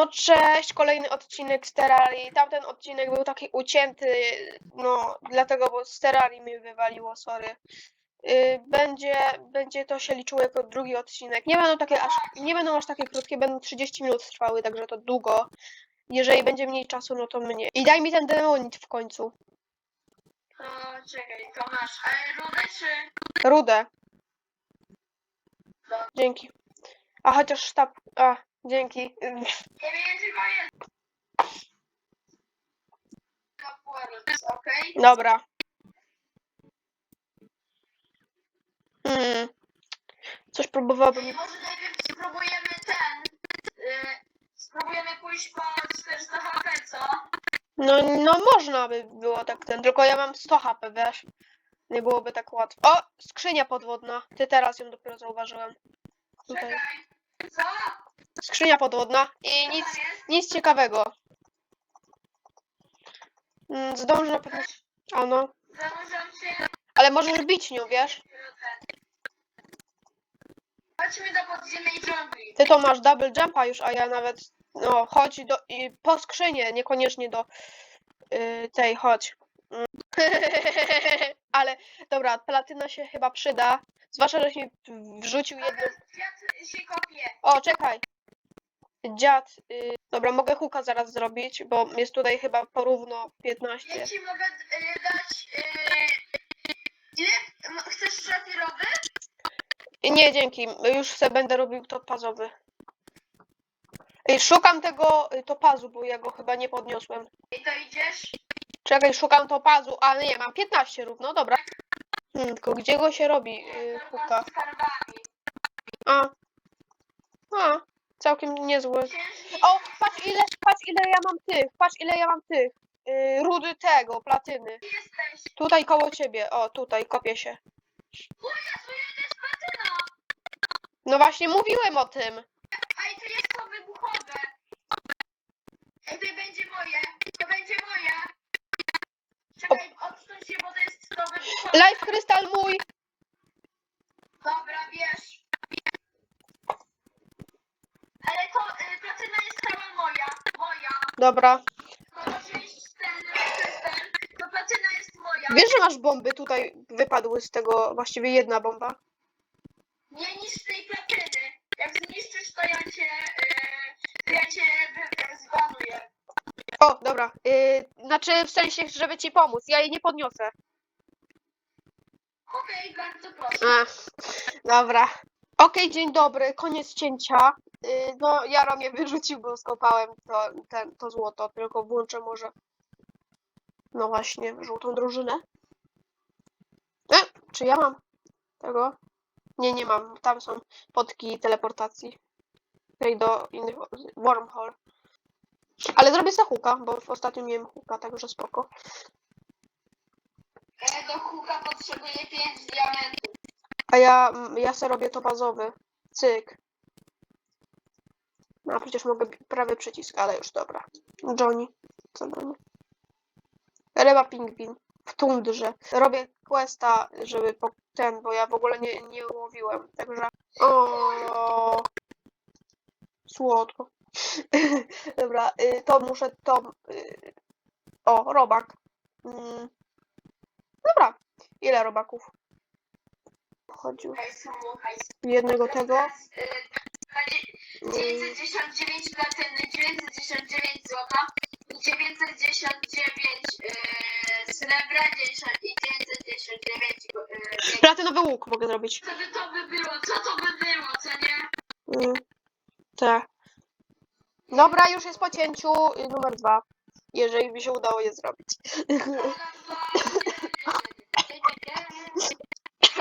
No cześć, kolejny odcinek z Terrarii. Tamten odcinek był taki ucięty, no dlatego, bo z Terrarii mi wywaliło, sorry. Y, Będzie, będzie to się liczyło jako drugi odcinek. Nie będą takie aż, nie będą aż takie krótkie, będą 30 minut trwały, także to długo. Jeżeli będzie mniej czasu, no to mniej. I daj mi ten demonit w końcu. To czekaj, to masz ale rudę czy... Rudę. No. Dzięki. A chociaż sztab. A, dzięki. Nie wiem, tylko jest. Kapuerus, okej? Dobra. Mm. Coś próbowałabym. Okay? Może najpierw spróbujemy ten... Y, spróbujemy pójść po 400 HP, co? No, no można by było tak ten, tylko ja mam 100 HP, wiesz. Nie byłoby tak łatwo. O! Skrzynia podwodna. Ty teraz ją dopiero zauważyłem. Tutaj. Czekaj. Co? Skrzynia podwodna i nic, nic ciekawego. Mm, Zdążę na pewno. A no. Zanurzam się... Ale możesz bić nią, wiesz? Chodźmy do podziemnej dżungli. Ty to masz double jumpa już, a ja nawet. No, chodź do. I po skrzynię, niekoniecznie do y, tej, chodź. Ale dobra, platyna się chyba przyda. Zwłaszcza, że mi wrzucił jedną. Kwiat się. O, czekaj. Dziad. Y, dobra, mogę huka zaraz zrobić, bo jest tutaj chyba porówno 15. Ja ci mogę y, dać... Y, ile? M- Chcesz szatirowy? Nie, dzięki. Już se będę robił topazowy. Ej, Szukam tego y, topazu, bo ja go chyba nie podniosłem. I to idziesz? Czekaj, szukam topazu, ale nie, mam 15 równo, dobra. Hmm, tylko gdzie go się robi, yy, huka? Z. A. Całkiem niezły. O, patrz ile, patrz ile ja mam tych, patrz ile ja mam tych. Yy, rudy tego, platyny. Jesteś? Tutaj koło ciebie, o, tutaj, kopię się. O Jezu, jest platyna! No właśnie mówiłem o tym. Ej, to jest to wybuchowe. Ej, to będzie moje. To będzie moje. Czekaj, odsuń się, bo to jest to wybuchowe. Life krystal mój. Dobra, wiesz. Ale to y, platyna jest cała moja. Moja. Dobra. To może iść ten, ten, to platyna jest moja. Wiesz, że masz bomby tutaj wypadły z tego, właściwie jedna bomba. Nie niszcz tej platyny. Jak zniszczysz, to ja cię, y, to ja cię wy- zbanuję. O, dobra. Yy, znaczy w sensie, żeby ci pomóc. Ja jej nie podniosę. Okej, bardzo proszę. A, dobra. Okej, dzień dobry, koniec cięcia. Yy, no, Jaro mnie wyrzucił, bo skopałem to, ten, to złoto, tylko włączę może. No właśnie, żółtą drużynę. E, czy ja mam tego? Nie, nie mam. Tam są potki teleportacji. Tutaj do innych. Wormhole. Ale zrobię sobie huka, bo w ostatnim miałem huka, także spoko. E, do huka potrzebuję 5 diamentów. A ja, mm, ja se robię to bazowy. Cyk. No, a przecież mogę prawy przycisk, ale już dobra. Johnny. Co do mnie? Ryba pingwin. W tundrze. Robię questa, żeby po ten, bo ja w ogóle nie, nie łowiłem. Także. O. Słodko. Dobra, y, to muszę to. y, O, robak. Mm. Dobra. Ile robaków? Chodził. Hajsu, hajsu. Jednego tego. Teraz, y, Mm, 999 platyny, 999 złota, 999 yy, srebra 10 i 999 yy, Platynowy łuk mogę zrobić. Co by to by było? Co to by było, co nie? Mm, Tak. Dobra, już jest po cięciu y, numer dwa. Jeżeli mi się udało je zrobić.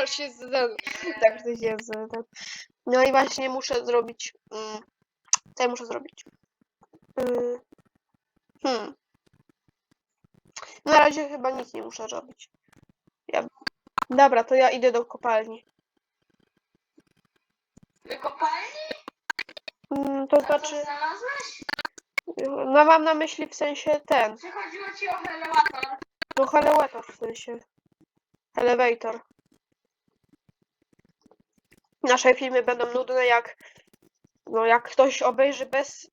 Aż się z- tak to się tak. No i właśnie muszę zrobić. mm, Co ja muszę zrobić? Y, Hmm. Na razie chyba nic nie muszę robić. Ja... Dobra, to ja idę do kopalni. Wykopalni? Mm, To A co znaczy. znalazłeś? No mam na myśli w sensie ten. Czy chodziło ci o elewator? No elevator w sensie. Elevator. Nasze filmy będą nudne jak. No jak ktoś obejrzy bez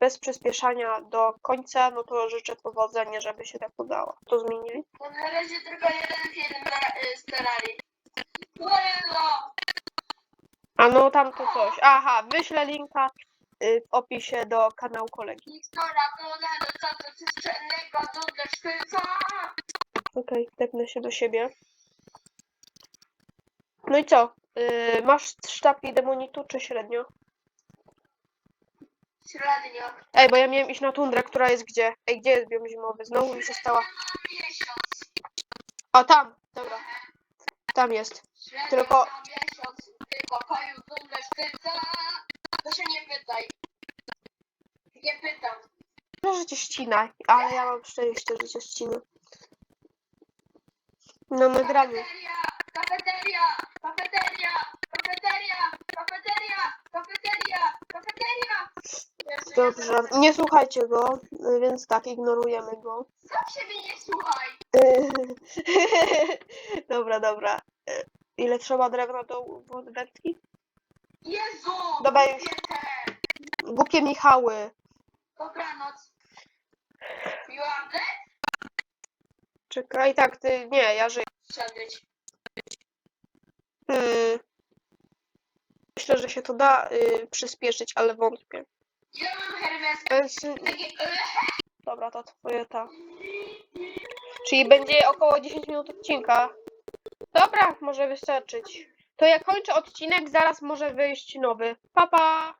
bez przyspieszania do końca, no to życzę powodzenia, żeby się tak udało. To zmienili? Bo na razie tylko jeden film na, y! A no tam to coś. Aha, wyślę linka y, w opisie do kanału kolegi. Wiktora, do przestrzennego, do! Okej, tepnę się do siebie. No i co? Y, masz sztabki demonitu czy średnio? Średnio. Ej, bo ja miałem iść na tundrę, która jest gdzie? Ej, gdzie jest biom zimowy? Znowu mi się stała. Miesiąc. O, tam! Dobra, tam jest. Średnio Tylko- na miesiąc. Pokoju, sztyca! To się nie pytaj. Nie pytam. Może cię ścina, ale ja mam szczęście, że cię ścina. Na nagraniu. Kafeteria! Kafeteria! Kafeteria! Kafeteria! Kafeteria! Kafeteria! Kafeteria! Jezu, Dobrze, nie słuchajcie go, y, więc tak, ignorujemy go. Sam siebie nie słuchaj! dobra, dobra. Y, Ile trzeba drewna do wędki? Jezu! Dobra, już. Głupie Michały. Dobranoc. Miłam Czekaj, tak, ty, nie, ja żyję. Siadać. Hmm. Myślę, że się to da y, przyspieszyć, ale wątpię. Ja mam y, Takie... dobra, to twoje ta. Czyli będzie około 10 minut odcinka. Dobra, może wystarczyć. To ja kończę odcinek, zaraz może wyjść nowy. Pa, pa!